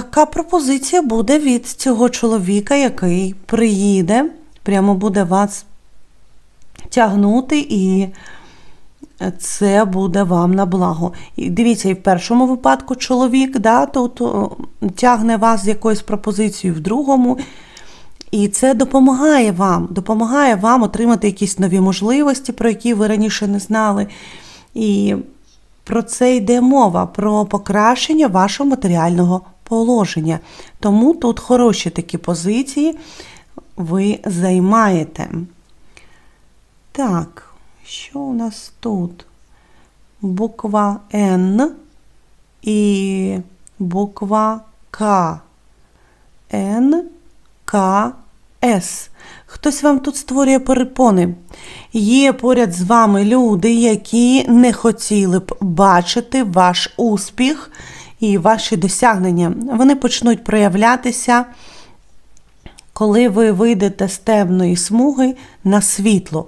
така пропозиція буде від цього чоловіка, який приїде, прямо буде вас тягнути, і це буде вам на благо. І дивіться, і в першому випадку чоловік да, тут тягне вас з якоюсь пропозицією, в другому. І це допомагає вам, допомагає вам отримати якісь нові можливості, про які ви раніше не знали. І про це йде мова, про покращення вашого матеріального положення. Тому тут хороші такі позиції ви займаєте. Так, що у нас тут? Буква Н і буква К. Н, К, С. Хтось вам тут створює перепони. Є поряд з вами люди, які не хотіли б бачити ваш успіх і ваші досягнення. Вони почнуть проявлятися, коли ви вийдете з темної смуги на світло.